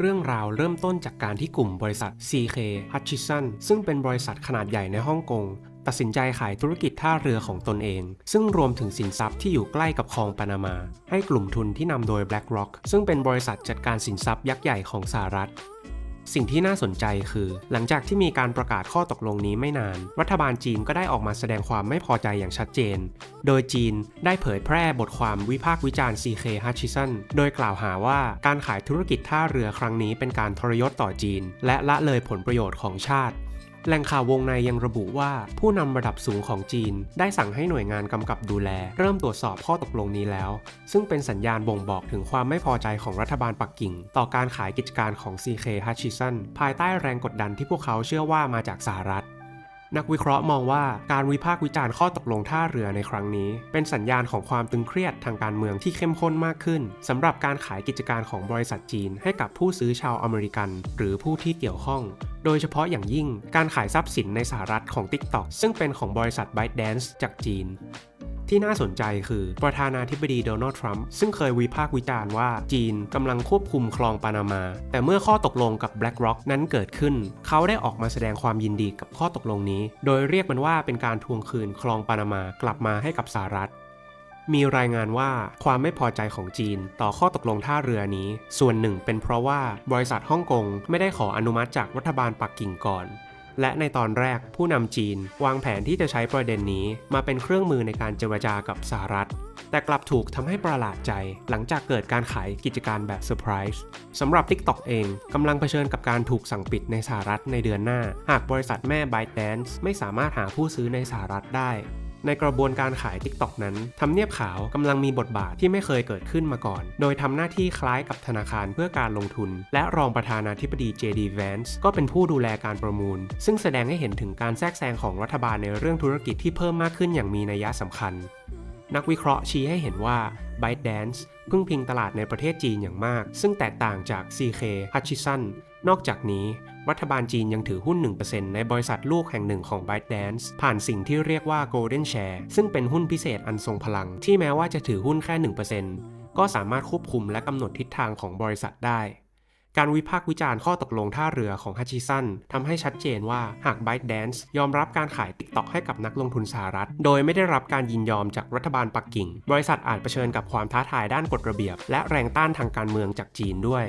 เรื่องราวเริ่มต้นจากการที่กลุ่มบริษัท CK Hutchison ซึ่งเป็นบริษัทขนาดใหญ่ในฮ่องกงตัดสินใจขายธุรกิจท่าเรือของตนเอง ซึ่งรวมถึงสินทรัพย์ที่อยู่ใกล้กับคลองปานามา ให้กลุ่มทุนที่นำโดย BlackRock ซึ่งเป็นบริษัทจัดการสินทรัพย์ยักษ์ใหญ่ของสหรัฐ สิ่งที่น่าสนใจคือ หลังจากที่มีการประกาศข้อตกลงนี้ไม่นาน รัฐบาลจีนก็ได้ออกมาแสดงความไม่พอใจอย่างชัดเจน โดยจีนได้เผยแพร่บทความวิพากษ์วิจารณ์ CK Hutchison โดยกล่าวหาว่าการขายธุรกิจท่าเรือครั้งนี้เป็นการทรยศต่อจีน และละเลยผลประโยชน์ของชาติ แหล่งข่าววงในยังระบุว่าผู้นำระดับสูงของจีน ได้สั่งให้หน่วยงานกำกับดูแล เริ่มตรวจสอบข้อตกลงนี้แล้ว ซึ่งเป็นสัญญาณบ่งบอกถึงความไม่พอใจของรัฐบาลปักกิ่ง ต่อการขายกิจการของ CK Hutchison ภายใต้แรงกดดันที่พวกเขาเชื่อว่ามาจากสหรัฐ นักวิเคราะห์มองว่าการวิพากษ์วิจารณ์ข้อตกลงท่าเรือในครั้งนี้ เป็นสัญญาณของความตึงเครียดทางการเมืองที่เข้มข้นมากขึ้นสำหรับการขายกิจการของบริษัทจีน ให้กับผู้ซื้อชาวอเมริกัน หรือผู้ที่เกี่ยวข้อง โดยเฉพาะอย่างยิ่งการขายทรัพย์สินในสหรัฐของ TikTok ซึ่งเป็นของบริษัท ByteDance จากจีน ที่น่าสนใจคือประธานาธิบดีโดนัลด์ทรัมป์ซึ่งเคยวิพากษ์วิจารณ์ว่าจีนกำลังควบคุมคลองปานามา แต่เมื่อข้อตกลงกับ BlackRock นั้นเกิดขึ้น เขาได้ออกมาแสดงความยินดีกับข้อตกลงนี้ โดยเรียกมันว่าเป็นการทวงคืนคลองปานามากลับมาให้กับสหรัฐ มีรายงานว่าความไม่พอใจของจีนต่อข้อตกลงท่าเรือนี้ ส่วนหนึ่งเป็นเพราะว่าบริษัทฮ่องกงไม่ได้ขออนุมัติจากรัฐบาลปักกิ่งก่อน และในตอนแรกผู้นำจีน วางแผนที่จะใช้ประเด็นนี้มาเป็นเครื่องมือในการเจรจากับสหรัฐ แต่กลับถูกทำให้ประหลาดใจ หลังจากเกิดการขายกิจการแบบเซอร์ไพรส์สำหรับ TikTok เองกำลังเผชิญกับการถูกสั่งปิดในสหรัฐในเดือนหน้า หากบริษัทแม่ ByteDance ไม่สามารถหาผู้ซื้อในสหรัฐได้ ในกระบวนการขาย TikTok นั้นทำเนียบขาวกำลังมีบทบาทที่ไม่เคยเกิดขึ้นมาก่อน โดยทำหน้าที่คล้ายกับธนาคารเพื่อการลงทุน และรองประธานาธิบดี JD Vance ก็เป็นผู้ดูแลการประมูล ซึ่งแสดงให้เห็นถึงการแทรกแซงของรัฐบาลในเรื่องธุรกิจที่เพิ่มมากขึ้นอย่างมีนัยสำคัญ นักวิเคราะห์ชี้ให้เห็นว่า ByteDance พึ่งพิงตลาดในประเทศจีนอย่างมาก ซึ่งแตกต่างจาก CK Hutchison นอกจากนี้ รัฐบาลจีนยังถือหุ้น 1%ในบริษัทลูกแห่งหนึ่งของ ByteDance ผ่านสิ่งที่เรียกว่า Golden Share ซึ่งเป็นหุ้นพิเศษอันทรงพลัง ที่แม้ว่าจะถือหุ้นแค่ 1%ก็สามารถควบคุมและกำหนดทิศทางของบริษัทได้ การวิพากษ์วิจารณ์ข้อตกลงท่าเรือของฮัชิสันทำให้ชัดเจนว่าหาก ByteDance ยอมรับการขาย TikTok ให้กับนักลงทุนสหรัฐ โดยไม่ได้รับการยินยอมจากรัฐบาลปักกิ่ง บริษัทอาจเผชิญกับความท้าทายด้านกฎระเบียบ และแรงต้านทางการเมืองจากจีนด้วย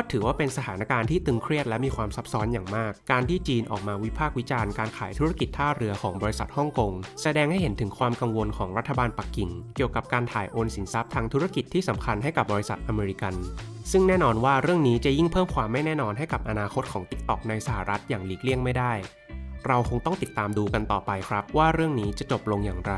ก็ถือว่าเป็นสถานการณ์ที่ตึงเครียดและมีความซับซ้อนอย่างมาก การที่จีนออกมาวิพากษ์วิจารณ์การขายธุรกิจท่าเรือของบริษัทฮ่องกง แสดงให้เห็นถึงความกังวลของรัฐบาลปักกิ่ง เกี่ยวกับการถ่ายโอนสินทรัพย์ทางธุรกิจที่สำคัญให้กับบริษัทอเมริกันซึ่งแน่นอนว่าเรื่องนี้จะยิ่งเพิ่มความไม่แน่นอนให้กับอนาคตของ TikTok ในสหรัฐอย่างหลีกเลี่ยงไม่ได้ เราคงต้องติดตามดูกันต่อไปครับ ว่าเรื่องนี้จะจบลงอย่างไร